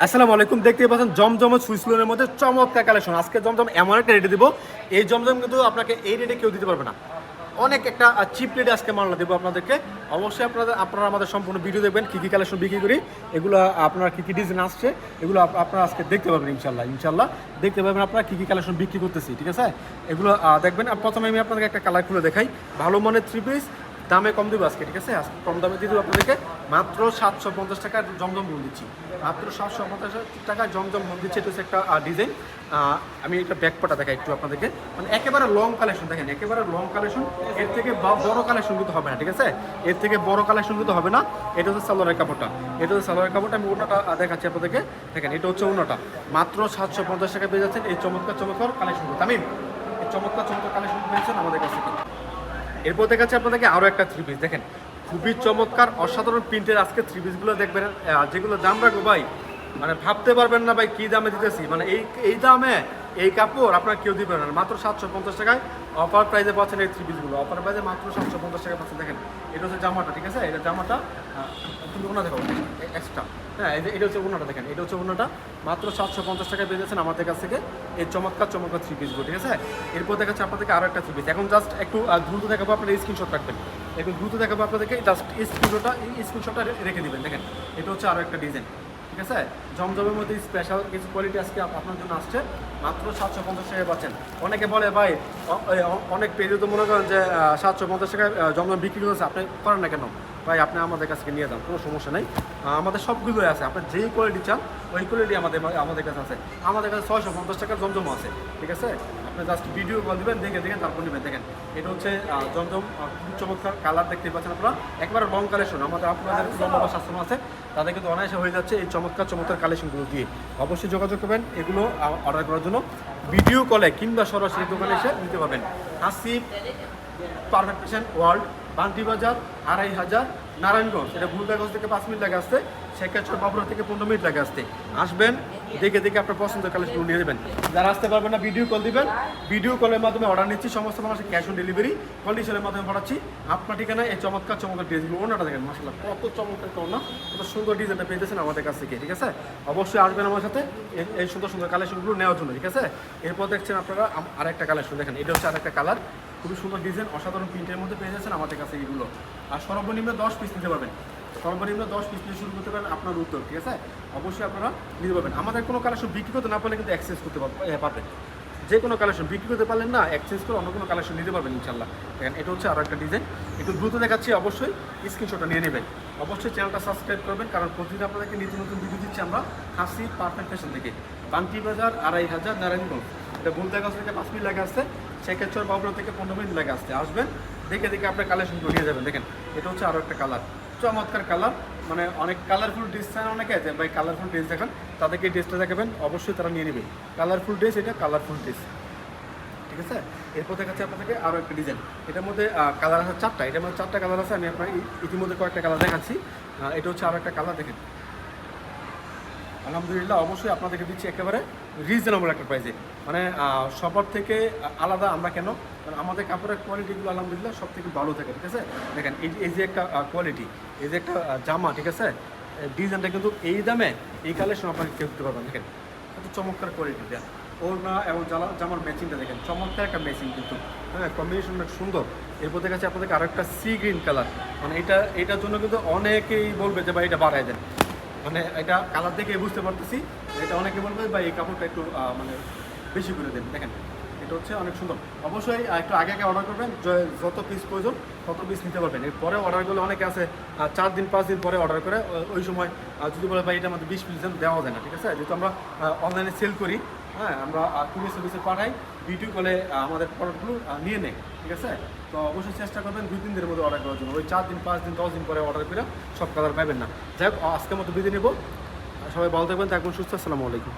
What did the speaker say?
আসসালামু আলাইকুম দেখতে পাচ্ছেন জমজম সুইসলোনের মধ্যে চমৎকার কালেকশন আজকে জমজম এমন একটা রেটে দিব। এই জমজম কিন্তু আপনাকে এই রেটে কেউ দিতে পারবে না। অনেক একটা চিপ রেটে আজকে মালটা দেবো আপনাদেরকে। অবশ্যই আপনাদের, আপনারা আমাদের সম্পূর্ণ ভিডিও দেখবেন, কী কী কালেকশন বিক্রি করি। এগুলো আপনারা কী কী ডিজাইন আসছে, এগুলো আপ- আপনারা আজকে দেখতে পাবেন ইনশাল্লাহ ইনশাল্লাহ দেখতে পাবেন আপনারা কী কী কালেকশন বিক্রি করতেছি, ঠিক আছে? এগুলো দেখবেন, আর প্রথমে আমি আপনাদেরকে একটা কালার খুলে দেখাই। ভালো মানের থ্রি পিস দামে কম দেবো আজকে, ঠিক আছে? কম দামে দিয়ে দেবো আপনাদেরকে। মাত্র সাতশো পঞ্চাশ টাকার জমজম মন দিচ্ছি। মাত্র সাতশো পঞ্চাশ টাকায় জমজম মন দিচ্ছি। এটা হচ্ছে একটা ডিজাইন আমি এটা ব্যাকপাটা দেখাই একটু আপনাদেরকে। মানে একেবারে লং কালেকশন দেখেন, একেবারে লং কালেকশন এর থেকে বড় কালেকশন কিন্তু হবে না, ঠিক আছে? এর থেকে বড় কালেকশন কিন্তু হবে না। এটা হচ্ছে সালোয়ারের কাপড়টা। এটা হচ্ছে সালোয়ারের কাপড়টা। আমি ওনাটা দেখাচ্ছি আপনাদেরকে। দেখেন, এটা হচ্ছে ওনাটা মাত্র সাতশো পঞ্চাশ টাকা পেয়ে যাচ্ছেন এই চমৎকার চমৎকার কালেকশন তামিম, এই চমৎকার চমৎকার কালেকশন পেয়েছেন আমাদের কাছ এরপর দেখাচ্ছি আপনাদেরকে আরও একটা থ্রি পিস দেখেন, খুবই চমৎকার, অসাধারণ প্রিন্টের আজকে থ্রি পিসগুলো দেখবেন। যেগুলো দাম রাখব ভাই মানে ভাবতে পারবেন না ভাই কী দামে দিতেছি। মানে এই এই দামে এই কাপড় আপনার কেউ দিবেন না। মাত্র সাতশো পঞ্চাশ টাকায় অফার প্রাইজে পাচ্ছেন এই থ্রি পিসগুলো অফার প্রাইজে মাত্র সাতশো পঞ্চাশ টাকা পাচ্ছেন। দেখেন, এটা হচ্ছে জামাটা, ঠিক আছে? এটা জামাটা তুমি ওনা দেখো এক্সট্রা হ্যাঁ এটা হচ্ছে ওনাটা দেখেন, এটা হচ্ছে ওনাটা মাত্র সাতশো পঞ্চাশ টাকায় পেয়ে যাচ্ছেন আমাদের কাছ থেকে এই চমৎকার চমৎকার থ্রি পিসগুলো ঠিক আছে? এরপর দেখাচ্ছে আপনাদেরকে আরও একটা থ্রি পিস এখন জাস্ট একটু দ্রুত দেখাবো, আপনারা স্ক্রিনশট রাখবেন। এখন দ্রুত দেখাবো আপনাদেরকে জাস্ট এই স্ক্রিনশটটা স্ক্রিনশটটা রেখে দিবেন। দেখেন, এটা হচ্ছে আরও একটা ডিজাইন ঠিক আছে? জমজমের মধ্যে স্পেশাল কিছু কোয়ালিটি আজকে আপ- আপনার জন্য আসছে। মাত্র সাতশো পঞ্চাশ টাকায় পাচ্ছেন। অনেকে বলে, ভাই অনেক পেজে তো মনে করেন যে সাতশো পঞ্চাশ টাকায় জমজম বিক্রি করছে আপনি করেন না কেন? ভাই আপনি আমাদের কাছে নিয়ে যান কোনো সমস্যা নেই। আমাদের সবগুলোই আছে আপনার যেই কোয়ালিটি চান ওই কোয়ালিটি আমাদের আমাদের কাছে আছে। আমাদের কাছে ছয়শো পঞ্চাশ টাকার জমজম আছে ঠিক আছে? আপনি জাস্ট ভিডিও কল দেবেন দেখে দেখেন তারপর নেবেন। দেখেন এটা হচ্ছে জমজম খুব চমৎকার কালার দেখতে পাচ্ছেন আপনারা। একবারে লং কালেকশন আমাদের আপনাদের লম্বা শাস্ত্র আছে তাদের কিন্তু অনায়াসে হয়ে যাচ্ছে এই চমৎকার চমৎকার কালেকশনগুলো দিয়ে। অবশ্যই যোগাযোগ করবেন এগুলো অর্ডার করার জন্য। ভিডিও কলে কিংবা সরাসরি দোকানে এসে নিতে পারবেন। Asif perfect patient world Bunty Bazar আড়াই হাজার নারায়ণগঞ্জ। এটা ভুলদাগঞ্জ থেকে পাঁচ মিনিট লাগে আসতে শেখাচর বাবুরা থেকে পনেরো মিনিট লাগে আসতে। আসবেন, দেখে দেখে আপনার পছন্দের কালেকশন নিয়ে নেবেন। যারা আসতে পারবেন না ভিডিও কল দিবেন। ভিডিও কলের মাধ্যমে অর্ডার নিচ্ছি, সমস্ত মানুষের ক্যাশ অন ডেলিভারি কন্ডিশনের মাধ্যমে পাঠাচ্ছি। আপনার ঠিকানা এই চমৎকার চমৎকার ড্রেসগুলো ওনাটা দেখেন মাসাল্লাহ কত চমৎকার ওনা কত সুন্দর ডিজাইনটা পেয়েছেন আমাদের কাছ থেকে, ঠিক আছে? অবশ্যই আসবেন আমার সাথে, এই- সুন্দর সুন্দর কালেকশনগুলো নেওয়ার জন্য, ঠিক আছে? এরপর দেখছেন আপনারা আরেকটা কালেকশন দেখেন, এটা হচ্ছে আরেকটা কালার খুবই সুন্দর ডিজাইন অসাধারণ প্রিন্টের মধ্যে পেয়ে যাচ্ছেন আমাদের কাছে এগুলো। আর সর্বনিম্ন দশ পিস নিতে পারবেন। সর্বনিম্ন দশ পিস নিয়ে শুরু করতে পারেন আপনার উদ্যোগ ঠিক আছে? অবশ্যই আপনারা নিতে পারবেন। আমাদের কোনো কালেকশন বিক্রি করতে না পারলে কিন্তু এক্সচেঞ্জ করতে পারবেন। যে কোনো কালেকশন বিক্রি করতে পারলেন না এক্সচেঞ্জ করে অন্য কোনো কালেকশন নিতে পারবেন ইনশাল্লাহ দেখেন, এটা হচ্ছে আরও একটা ডিজাইন একটু দ্রুত দেখাচ্ছি, অবশ্যই স্ক্রিনশটটা নিয়ে নেবেন। অবশ্যই চ্যানেলটা সাবস্ক্রাইব করবেন, কারণ প্রতিদিন আপনাদেরকে নিত্য নতুন ভিডিও দিচ্ছি আমরা হাসি পারফেক্ট ফ্যাশন থেকে। বান্টি বাজার, আড়াই হাজার, নারায়ণগঞ্জ। এটা বুলদাগাছ থেকে পাঁচ মিনিট লাগে আসতে শেখেশ্বর বাবুরা থেকে পনেরো মিনিট লাগে আসতে। আসবেন, দেখে দেখে আপনার কালেকশন নিয়ে যাবেন। দেখেন, এটা হচ্ছে আরও একটা কালার চমৎকার কালার মানে অনেক কালারফুল ড্রেস চান অনেকে আছে ভাই কালারফুল ড্রেস দেখান, তাদেরকে ড্রেসটা দেখাবেন, অবশ্যই তারা নিয়ে নেবেন কালারফুল ড্রেস এটা কালারফুল ড্রেস ঠিক আছে? এরপর দেখাচ্ছে আপনাদেরকে আরও একটা ডিজাইন এটার মধ্যে কালার আছে চারটা। এটার মধ্যে চারটা কালার আছে, আমি আপনার ইতিমধ্যে কয়েকটা কালার দেখাচ্ছি। এটা হচ্ছে আরও একটা কালার দেখেন। আলহামদুলিল্লাহ, অবশ্যই আপনাদেরকে দিচ্ছি একেবারে রিজনেবল একটা প্রাইসে মানে সবার থেকে আলাদা আমরা কেন? কারণ আমাদের কাপড়ের কোয়ালিটিগুলো আলহামদুলিল্লাহ সব থেকে ভালো থাকে, ঠিক আছে? দেখেন, এই এই যে একটা কোয়ালিটি এই যে একটা জামা, ঠিক আছে? ডিজাইনটা কিন্তু এই দামে, এই কালেকশন আপনাকে কেউ দিতে পারবেন দেখেন কত চমৎকার কোয়ালিটি দেন ওড়না এবং জামা, জামার ম্যাচিংটা দেখেন, চমৎকার একটা ম্যাচিং কিন্তু। হ্যাঁ কম্বিনেশন অনেক সুন্দর। এরপর দেখাচ্ছে আপনাদেরকে আরেকটা সি গ্রিন কালার মানে এটা, এটার জন্য কিন্তু অনেকেই বলবে যে, ভাই, এটা বাড়ায় দেন। মানে এটা কালার দেখে বুঝতে পারতেছি। এটা অনেকে বলবে বা এই কাপড়টা একটু মানে বেশি করে দেন। দেখেন, এটা হচ্ছে অনেক সুন্দর। অবশ্যই একটু আগে আগে অর্ডার করবেন যত পিস প্রয়োজন, তত পিস নিতে পারবেন। এরপরে অর্ডার করলে অনেকে আছে চার দিন, পাঁচ দিন পরে অর্ডার করে। ওই সময় যদি বলে, ভাই, এটা আমাদের বিশ পিস দেওয়া যায় না, ঠিক আছে? যেহেতু আমরা অনলাইনে সেল করি হ্যাঁ আমরা কুরিয়ার সার্ভিসে পাঠাই ভিডিও কলে আমাদের প্রোডাক্টগুলো নিয়ে নেয় ঠিক আছে? তো অবশ্যই চেষ্টা করবেন, দুই, তিন দিনের মধ্যে অর্ডার করার জন্য। ওই চার দিন, পাঁচ দিন, দশ দিন পরে অর্ডার করে সব কালার পাবেন না। যাই হোক, আজকের মতো বিদে নেব। সবাই ভালো থাকবেন থাকবেন, সুস্থ। আসসালামু আলাইকুম।